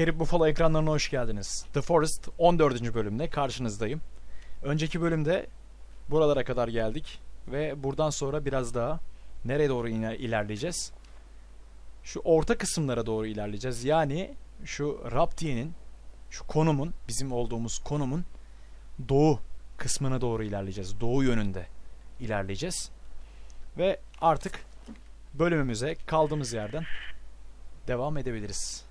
Şerif Buffalo ekranlarına hoş geldiniz. The Forest 14. bölümde karşınızdayım. Önceki bölümde buralara kadar geldik ve buradan sonra biraz daha nereye doğru ilerleyeceğiz? Şu orta kısımlara doğru ilerleyeceğiz. Yani şu Raptiye'nin, şu konumun, bizim olduğumuz konumun doğu kısmına doğru ilerleyeceğiz. Doğu yönünde ilerleyeceğiz. Ve artık bölümümüze kaldığımız yerden devam edebiliriz.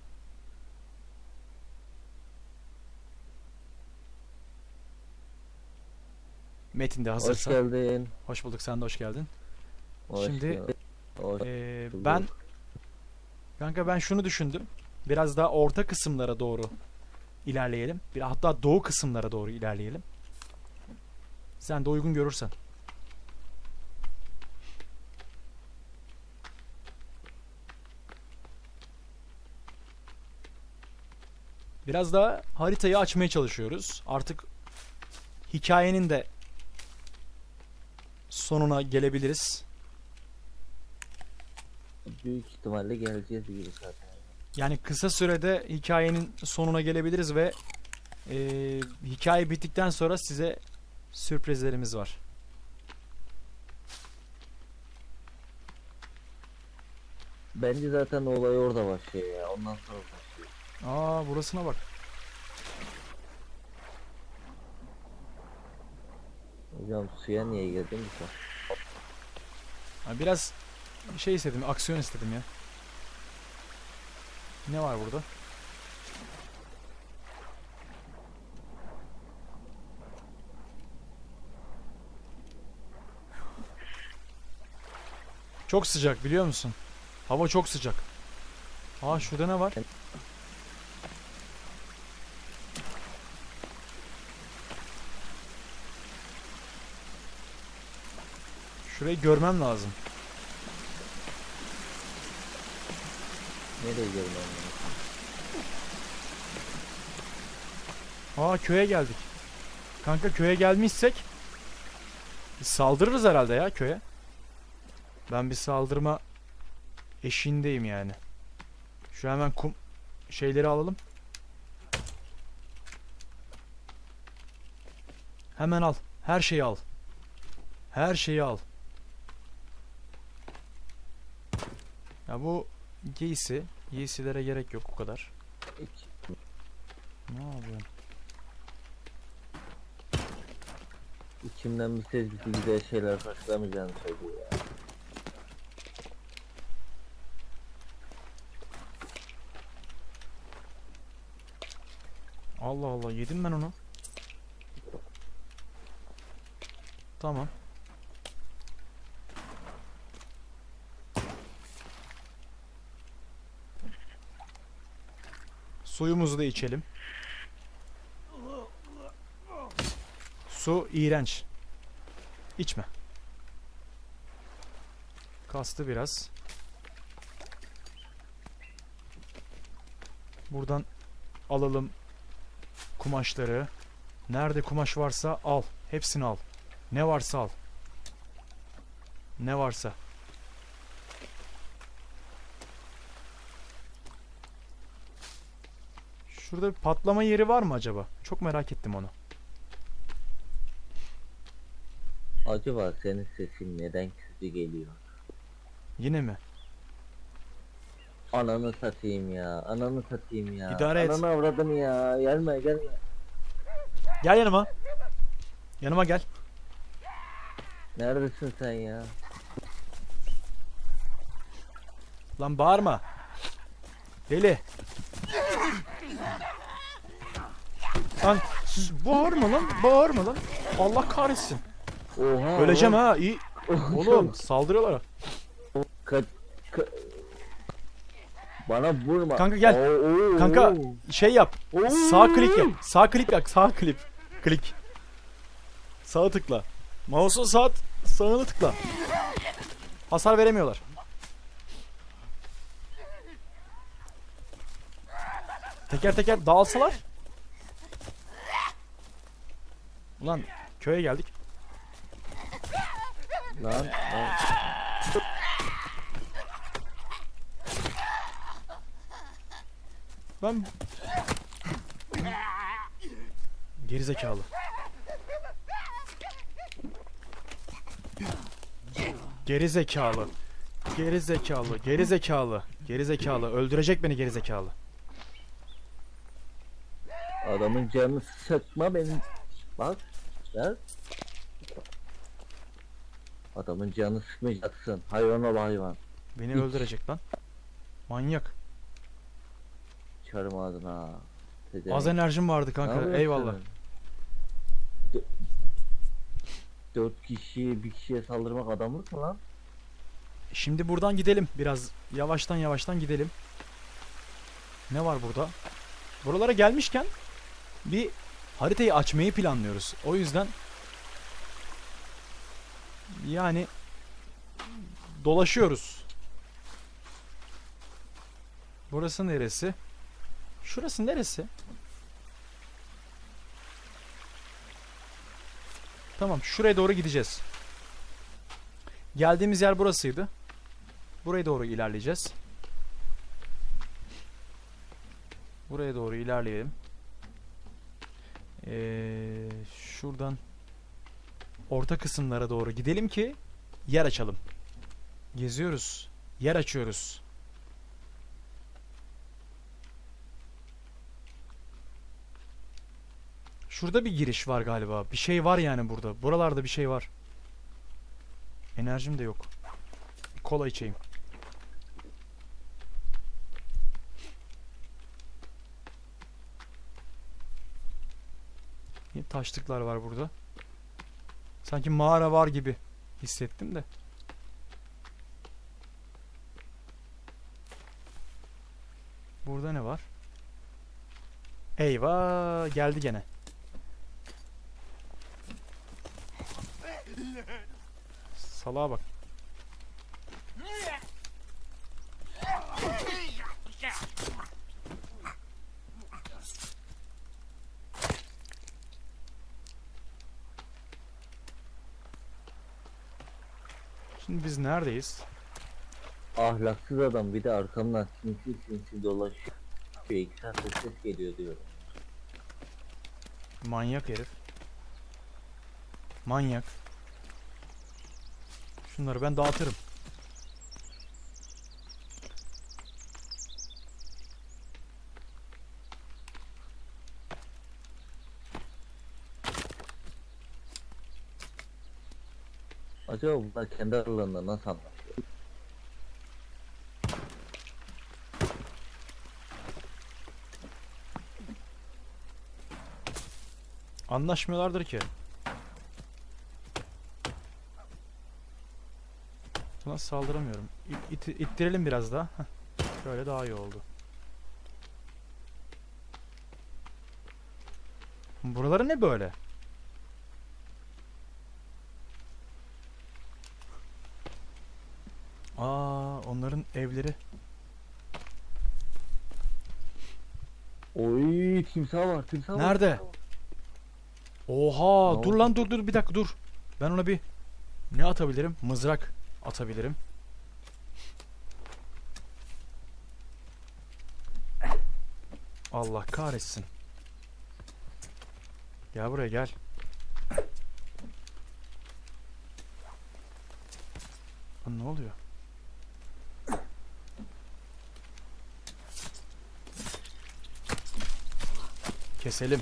Metin de Hoş hazırsa. geldin. Hoş bulduk sen de hoş geldin. Hoş Şimdi-. Hoş bulduk. ben kanka ben şunu düşündüm. Biraz daha orta kısımlara doğru ilerleyelim. Bir hatta doğu kısımlara doğru ilerleyelim. Sen de uygun görürsen. Biraz daha haritayı açmaya çalışıyoruz. Artık hikayenin de sonuna gelebiliriz. büyük ihtimalle geleceğiz gibi zaten. Yani kısa sürede hikayenin sonuna gelebiliriz ve eee, hikaye bittikten sonra size sürprizlerimiz var. Bence zaten olay orada başlıyor ya. Ondan sonra başlıyor. Aa burasına bak. Hocam suya niye girdin ki sen? Ha, biraz şey istedim, aksiyon istedim ya. Ne var burada? Çok sıcak biliyor musun? Hava çok sıcak. Aa şurada ne var? Şurayı görmem lazım. Nereye girdin onu? Aa köye geldik. Kanka köye gelmişsek saldırırız herhalde ya köye. Ben bir saldırma eşiğindeyim yani. Şu hemen kum şeyleri alalım. Hemen al. Her şeyi al. Her şeyi al. Ya bu giysi. Giysilere gerek yok o kadar. Ne yapıyorsun? İçimden bir ses bizi güzel şeyler saklamayacağını söylüyor ya. Allah Allah yedim ben onu. Tamam. Suyumuzu da içelim. Su iğrenç. İçme. Kastı biraz. Buradan alalım kumaşları. Nerede kumaş varsa al. Hepsini al. Ne varsa al. Ne varsa. Şurada bir patlama yeri var mı acaba? Çok merak ettim onu. Acaba senin sesin neden kötü geliyor? Yine mi? Ananı satayım ya. Ananı satayım ya. İdare et. Ananı avradını ya. Gelme gelme. Gel yanıma. Yanıma gel. Neredesin sen ya? Lan bağırma. Deli. Lan siz bağırma lan. Bağırma lan. Allah kahretsin. Oha. Öleceğim oğlum. ha. iyi. Oğlum saldırıyorlar. Ka- ka- Bana vurma. Kanka gel. Oo, oo, Kanka şey yap. Oo. Sağ klik yap. Sağ klik yap. Sağ klik. Klik. Sağa tıkla. Mouse'u sağ sağını tıkla. Hasar veremiyorlar. Teker teker dağılsalar. Ulan köye geldik. Lan, lan. Ben... Gerizekalı. Gerizekalı. Gerizekalı. Gerizekalı. Gerizekalı. Öldürecek beni gerizekalı. Adamın canını sıkma benim. Bak. Ver. Adamın canını sıkmayacaksın. Hayvan ol hayvan. Beni Hiç. öldürecek lan. Manyak. Çarım ağzına. Pezevenk. Az enerjim vardı kanka. Eyvallah. Dö- Dört kişi bir kişiye saldırmak adamlık mı lan? Şimdi buradan gidelim. Biraz yavaştan yavaştan gidelim. Ne var burada? Buralara gelmişken bir haritayı açmayı planlıyoruz. O yüzden yani dolaşıyoruz. Burası neresi? Şurası neresi? Tamam, şuraya doğru gideceğiz. Geldiğimiz yer burasıydı. Buraya doğru ilerleyeceğiz. Buraya doğru ilerleyelim. Ee, şuradan orta kısımlara doğru gidelim ki yer açalım. Geziyoruz. Yer açıyoruz. Şurada bir giriş var galiba. Bir şey var yani burada. Buralarda bir şey var. Enerjim de yok. Kola içeyim. Taşlıklar var burada. Sanki mağara var gibi hissettim de. Burada ne var? Eyvah geldi gene. Salağa bak. Şimdi biz neredeyiz? Ahlaksız adam bir de arkamdan sinsi sinsi dolaşıyor. İki saattir ses geliyor diyor. Manyak herif. Manyak. Şunları ben dağıtırım. Acaba bunlar kendi aralarında nasıl anlaşıyor? Anlaşmıyorlardır ki. Buna saldıramıyorum. İt, it- ittirelim biraz daha. Heh. Şöyle daha iyi oldu. Buraları ne böyle? Aa, onların evleri. Oy timsah var timsah var. Nerede? Oha, Ne dur oldu? lan dur dur bir dakika dur. Ben ona bir ne atabilirim? Mızrak atabilirim. Allah kahretsin. Gel buraya gel. Lan ne oluyor? Keselim.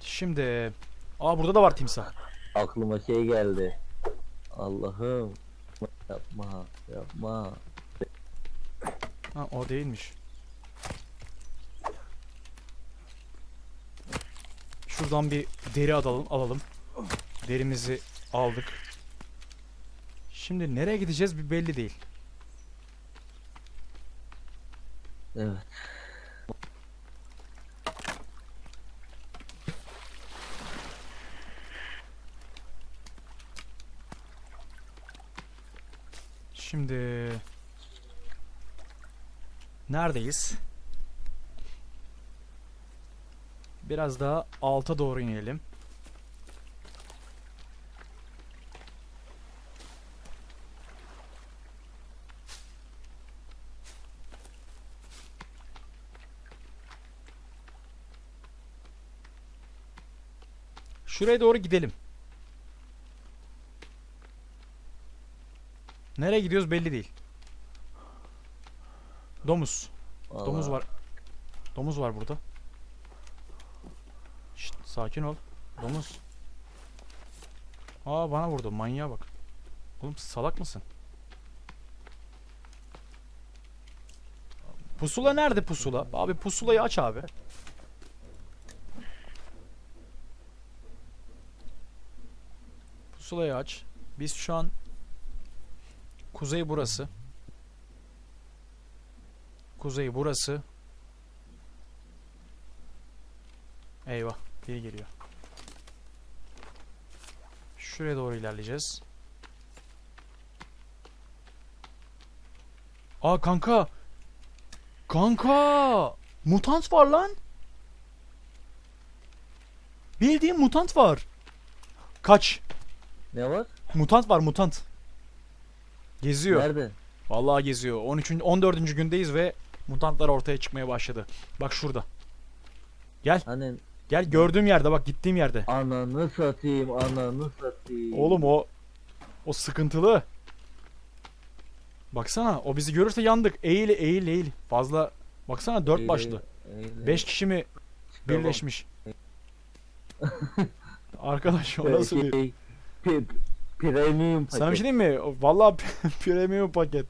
Şimdi Aa burada da var timsah. Aklıma şey geldi. Allah'ım. Yapma yapma. Ha o değilmiş. Şuradan bir deri alalım, alalım. Derimizi aldık. Şimdi nereye gideceğiz bir belli değil. Evet. Şimdi neredeyiz? Biraz daha alta doğru inelim. Şuraya doğru gidelim. Nereye gidiyoruz belli değil. Domuz. Domuz Vallahi var. Domuz var burada. Şşt, sakin ol. Domuz. Aa bana vurdu. Manyağa bak. Oğlum salak mısın? Pusula nerede pusula? Abi pusulayı aç abi. Pusulayı aç. Biz şu an kuzey burası. Kuzey burası. Eyvah, biri geliyor. Şuraya doğru ilerleyeceğiz. Aa kanka. Kanka. Mutant var lan. Bildiğin mutant var. Kaç. Ne var? Mutant var mutant. Geziyor. Nerede? Vallahi geziyor. 13. 14. gündeyiz ve mutantlar ortaya çıkmaya başladı. Bak şurada. Hani Gel gördüğüm yerde bak gittiğim yerde. ananı satayım, ananı satayım. Oğlum o o sıkıntılı. Baksana o bizi görürse yandık. Eğil eğil eğil. Fazla baksana dört Eyle, başlı. eyle. 5 kişi mi Tamam. birleşmiş. Arkadaş o nasıl bir... Şey, pi- Premium paket. Sana bir şey diyeyim mi? Vallahi premium paket.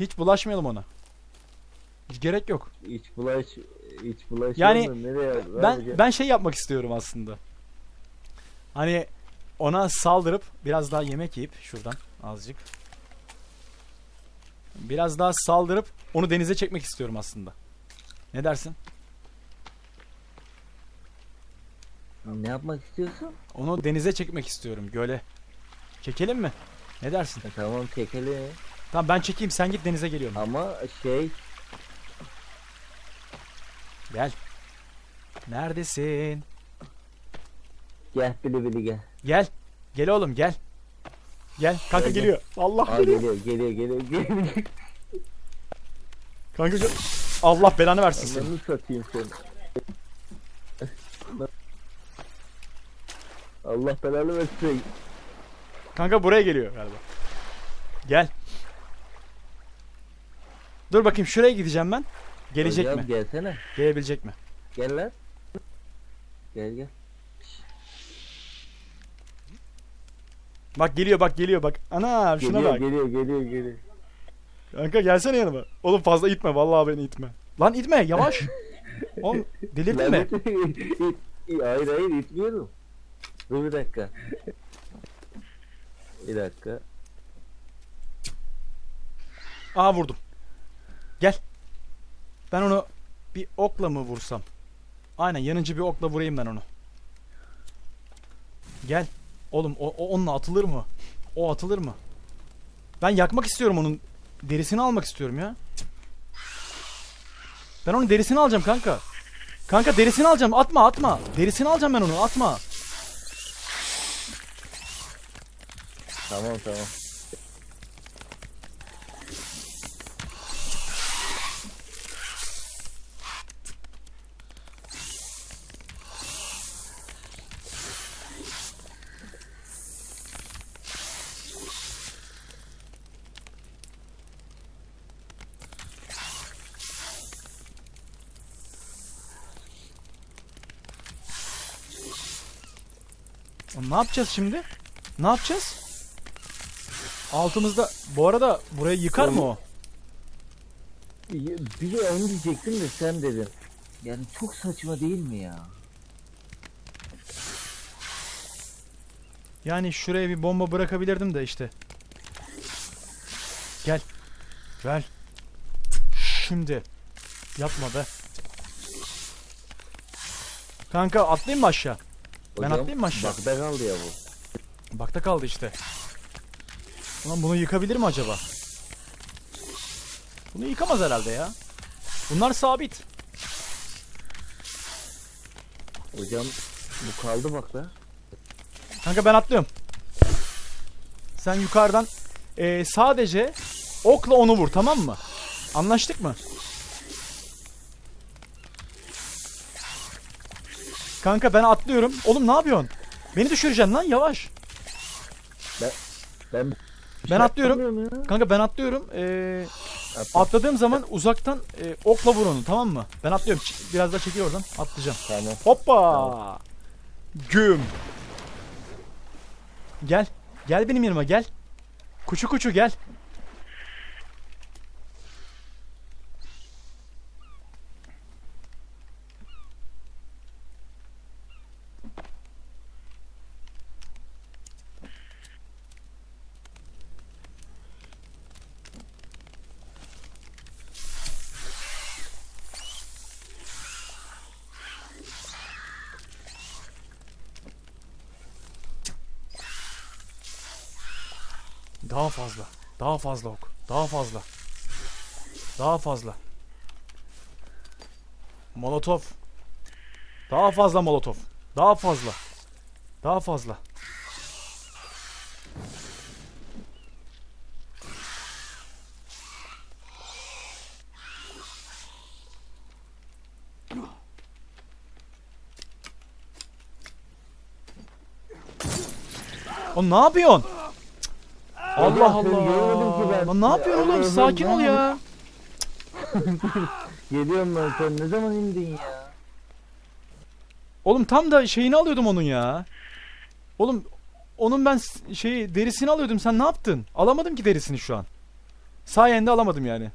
Hiç bulaşmayalım ona. Hiç gerek yok. İç bulaş, iç bulaş. Yani nereye? Ne Ben yapacağım? ben şey yapmak istiyorum aslında. Hani ona saldırıp biraz daha yemek yiyip şuradan azıcık. Biraz daha saldırıp onu denize çekmek istiyorum aslında. Ne dersin? Ne yapmak istiyorsun? Onu denize çekmek istiyorum göle. Çekelim mi? Ne dersin? E, tamam çekelim. Tamam ben çekeyim sen git denize geliyorum. Ama şey Gel. Neredesin? gel bili bili gel. Gel. Gel oğlum gel. Gel. Kanka Gel, gel. geliyor. Allah Aa geliyor. geliyor geliyor geliyor geliyor. Kanka Allah belanı versin seni. Ananı satayım seni. Allah belanı versin. Kanka buraya geliyor galiba. Gel. Dur bakayım şuraya gideceğim ben. Gelecek Hocam, mi? Gelsene. Gelebilecek mi? Gel lan. Gel gel. Bak geliyor bak geliyor bak. Ana şuna Geliyor bak. geliyor geliyor geliyor. Kanka gelsene yanıma. Oğlum fazla itme vallahi beni itme. Lan itme yavaş. Oğlum delirdin mi? Lanet- İ- hayır hayır itmiyorum. Dur bir dakika. Bir dakika. Aa vurdum. Gel. Ben onu bir okla mı vursam? Aynen yanıcı bir okla vurayım ben onu. Gel. Oğlum o, o onunla atılır mı? O atılır mı? Ben yakmak istiyorum onun derisini almak istiyorum ya. Ben onun derisini alacağım kanka. Kanka derisini alacağım. Atma atma. Derisini alacağım ben onu. Atma. Tamam tamam. Ne yapacağız şimdi? Ne yapacağız? Altımızda bu arada burayı yıkar mı o? Bir de onu diyecektim de sen dedin. Yani çok saçma değil mi ya? Yani şuraya bir bomba bırakabilirdim de işte. Gel. Gel. Şimdi. Yapma be. Kanka atlayayım mı aşağı? Ben atlayayım mı aşağı? Bak ben aldı ya bu. Bakta kaldı işte. Ulan bunu yıkabilir mi acaba? Bunu yıkamaz herhalde ya. Bunlar sabit. Hocam bu kaldı bak be. Kanka ben atlıyorum. Sen yukarıdan e, sadece okla onu vur tamam mı? Anlaştık mı? Kanka ben atlıyorum. Oğlum ne yapıyorsun? Beni düşüreceksin lan yavaş. Ben ben atlıyorum. Atlamıyorum ya. Kanka ben atlıyorum. Ee, Atla. atladığım zaman uzaktan e, okla vur onu tamam mı? Ben atlıyorum. Ç- Biraz daha çekil oradan. Atlayacağım. Tamam. Hoppa. Güm. Gel. Gel benim yanıma gel. Kuçu kuçu gel. Daha fazla. Daha fazla ok. Daha fazla. Daha fazla. Molotov. Daha fazla molotov. Daha fazla. Daha fazla. O ne yapıyorsun? Allah Allah. ben. Lan ne yapıyorsun oğlum? Sakin ol ya. Geliyorum ben sen ne zaman indin ya? Oğlum tam da şeyini alıyordum onun ya. Oğlum onun ben şeyi derisini alıyordum. Sen ne yaptın? Alamadım ki derisini şu an. Sayende alamadım yani.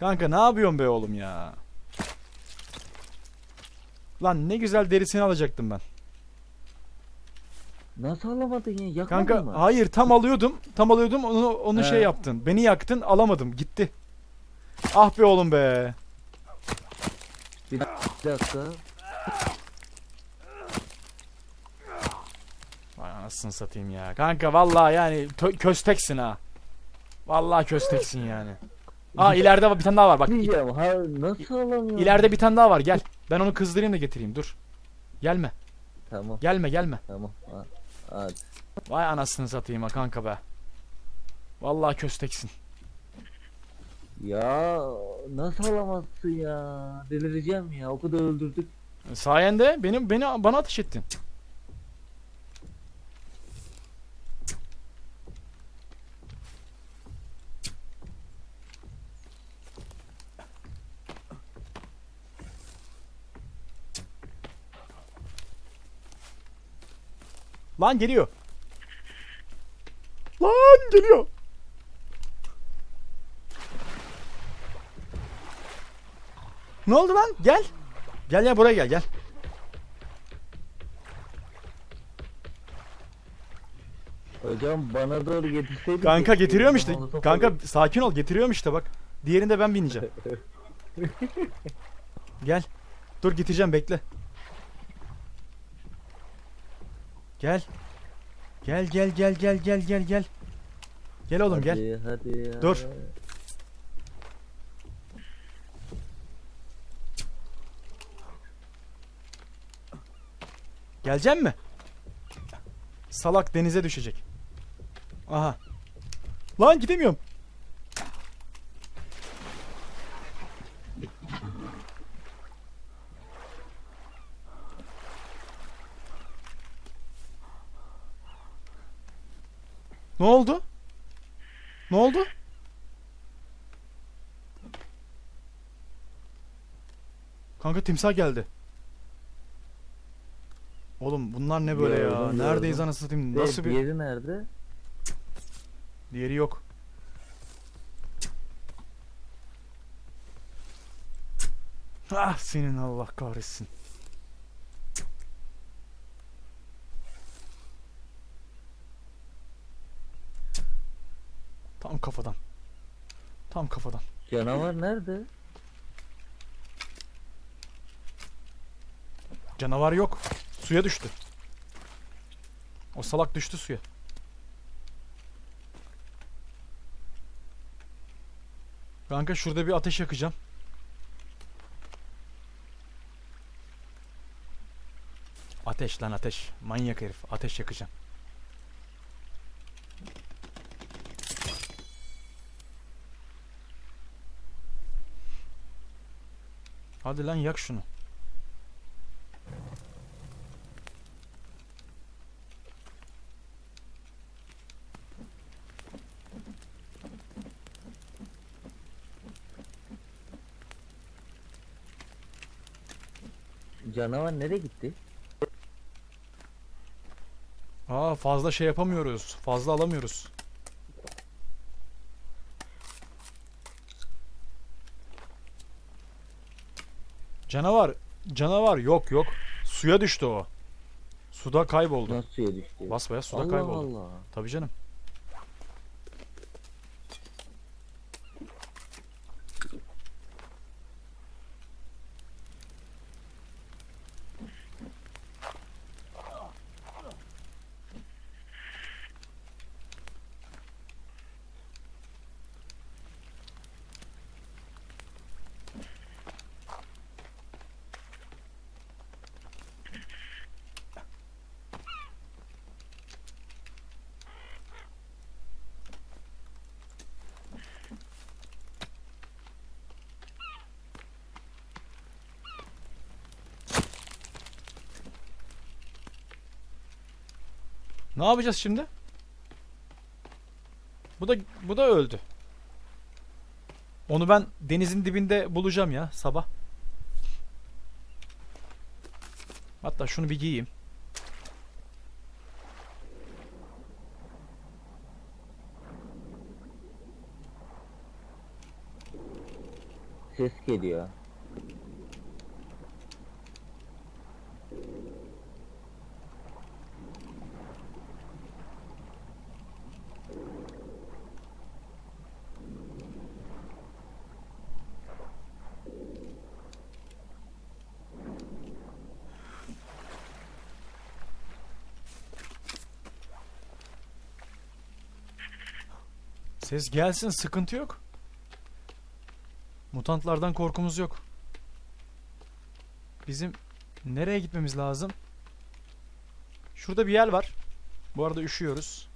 Kanka ne yapıyorsun be oğlum ya? Lan ne güzel derisini alacaktım ben. Nasıl alamadın ya? Yakmadın Kanka mı? hayır tam alıyordum. Tam alıyordum onu onu He. şey yaptın. Beni yaktın alamadım gitti. Ah be oğlum be. Bir dakika. Vay anasını satayım ya. Kanka vallahi yani kösteksin ha. Vallahi kösteksin yani. Aa ileride bir tane daha var bak. Diyeceğim ha nasıl alamıyorum? İleride bir tane daha var gel. Ben onu kızdırayım da getireyim dur. Gelme. Tamam Gelme gelme. tamam. Ha, hadi. Vay anasını satayım ha kanka be. Vallahi kösteksin. Ya nasıl alamazsın ya? Delireceğim ya. O kadar öldürdük. Sayende benim beni bana ateş ettin. Lan geliyor. Lan geliyor. Ne oldu lan? Gel. Gel ya buraya gel gel. Hocam bana doğru getirseydin. Kanka getiriyorum işte. Kanka sakin ol getiriyorum işte bak. Diğerinde ben bineceğim. Gel. Dur getireceğim bekle. Gel. Gel gel gel gel gel gel gel. Gel oğlum gel. Hadi, hadi ya. Dur. Gelecek mi? Salak denize düşecek. Aha. Lan gidemiyorum. Ne oldu? Ne oldu? Kanka timsah geldi. Oğlum bunlar ne böyle ya? Gördüm, Neredeyiz gördüm. anasını satayım? Nasıl bir... Diğeri nerede? Diğeri yok. Ah senin Allah kahretsin. Tam kafadan. Tam kafadan. Canavar nerede? Canavar yok. Suya düştü. O salak düştü suya. Kanka şurada bir ateş yakacağım. Ateş lan ateş. Manyak herif. Ateş yakacağım. Hadi lan yak şunu. Canavar nereye gitti? Aa fazla şey yapamıyoruz. Fazla alamıyoruz. Canavar. Canavar yok yok. Suya düştü o. Suda kayboldu. Nasıl suya düştü? Basbaya suda Allah kayboldu. Allah. Tabii canım. Ne yapacağız şimdi? Bu da bu da öldü. Onu ben denizin dibinde bulacağım ya sabah. Hatta şunu bir giyeyim. Ses geliyor. Ses gelsin sıkıntı yok. Mutantlardan korkumuz yok. Bizim nereye gitmemiz lazım? Şurada bir yer var. Bu arada üşüyoruz.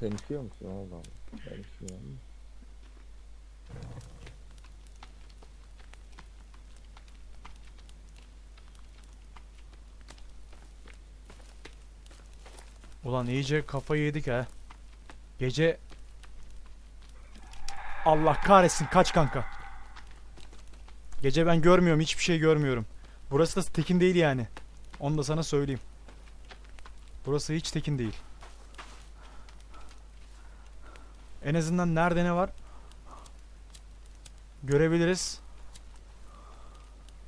Sen üşüyor musun? Allah Allah. Ben üşüyorum. Ulan iyice kafayı yedik ha. Gece Allah kahretsin kaç kanka. Gece ben görmüyorum hiçbir şey görmüyorum. Burası da tekin değil yani. Onu da sana söyleyeyim. Burası hiç tekin değil. En azından nerede ne var? Görebiliriz.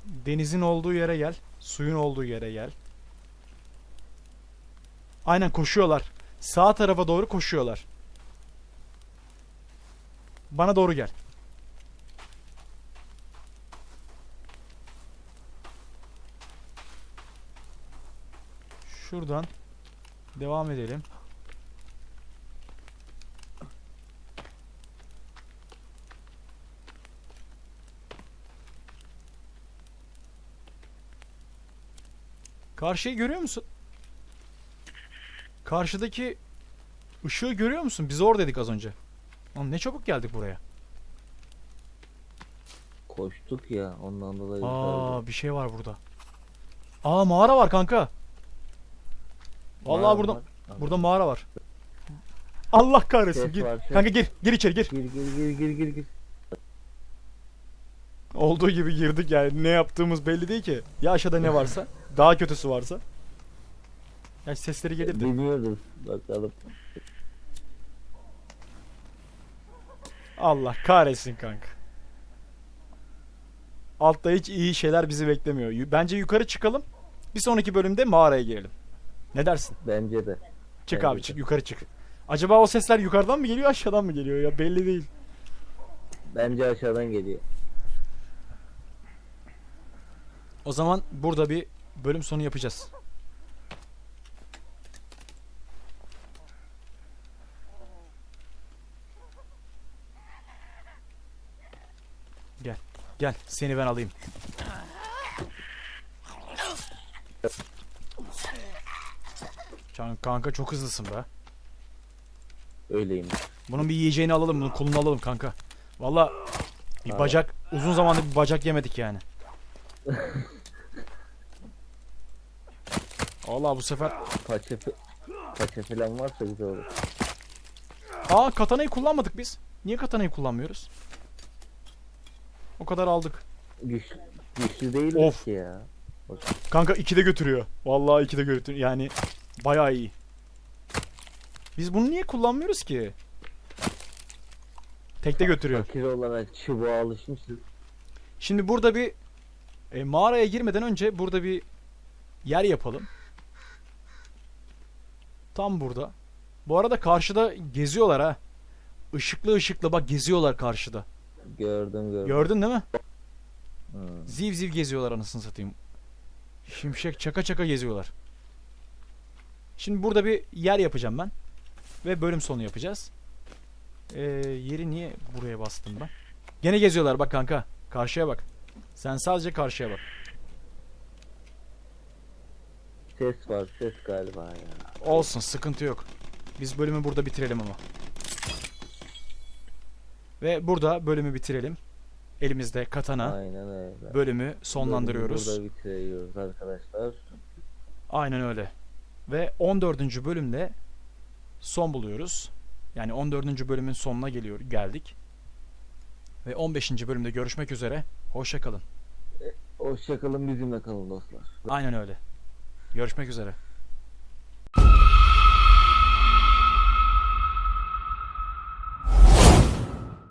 Denizin olduğu yere gel. Suyun olduğu yere gel. Aynen koşuyorlar. Sağ tarafa doğru koşuyorlar. Bana doğru gel. Şuradan devam edelim. Karşıyı görüyor musun? Karşıdaki ışığı görüyor musun? Biz oradaydık az önce. Lan ne çabuk geldik buraya. Koştuk ya ondan dolayı Aa bir şey var burada. Aa mağara var kanka. Vallahi Mağara burada var. Burada mağara var. Allah kahretsin. Ses Gir. var, ses. Kanka gir. Gir içeri gir. Gir gir gir gir gir gir. Olduğu gibi girdik yani. Ne yaptığımız belli değil ki. Ya aşağıda ne varsa. Daha kötüsü varsa. Ya sesleri gelirdi. Bilmiyoruz. Bakalım. Allah kahretsin kanka. Altta hiç iyi şeyler bizi beklemiyor. Bence yukarı çıkalım. Bir sonraki bölümde mağaraya girelim. Ne dersin? Bence de. Çık Bence abi de. çık yukarı çık. Acaba o sesler yukarıdan mı geliyor aşağıdan mı geliyor ya belli değil. Bence aşağıdan geliyor. O zaman burada bir bölüm sonu yapacağız. Gel. Seni ben alayım. Can kanka çok hızlısın be. Öyleyim. Bunun bir yiyeceğini alalım, bunun kulunu alalım kanka. Valla bir Abi. bacak, uzun zamandır bir bacak yemedik yani. Valla bu sefer... Paça, paça falan varsa güzel olur. Aa katanayı kullanmadık biz. Niye katanayı kullanmıyoruz? O kadar aldık. Güçlü, güçlü değil Of. ki ya. Kanka 2'de götürüyor. Vallahi 2'de götürüyor. Yani bayağı iyi. Biz bunu niye kullanmıyoruz ki? Tekte götürüyor. Fakir olarak çubuğa alışmışız. Şimdi burada bir e, mağaraya girmeden önce burada bir yer yapalım. Tam burada. Bu arada karşıda geziyorlar ha. Işıklı ışıklı bak geziyorlar karşıda. Gördüm gördüm. Gördün değil mi? Hmm. Ziv ziv geziyorlar anasını satayım. Şimşek çaka çaka geziyorlar. Şimdi burada bir yer yapacağım ben. Ve bölüm sonu yapacağız. Ee, yeri niye buraya bastım ben? Gene geziyorlar bak kanka. Karşıya bak. Sen sadece karşıya bak. Ses var ses galiba ya. Olsun sıkıntı yok. Biz bölümü burada bitirelim ama. Ve burada bölümü bitirelim. Elimizde katana. Aynen öyle. Bölümü sonlandırıyoruz. Burada bitiriyoruz arkadaşlar. Aynen öyle. Ve 14. bölümde son buluyoruz. Yani 14. bölümün sonuna geliyor geldik. Ve 15. bölümde görüşmek üzere. Hoşça kalın. Hoşçakalın bizimle kalın dostlar. Aynen öyle. Görüşmek üzere.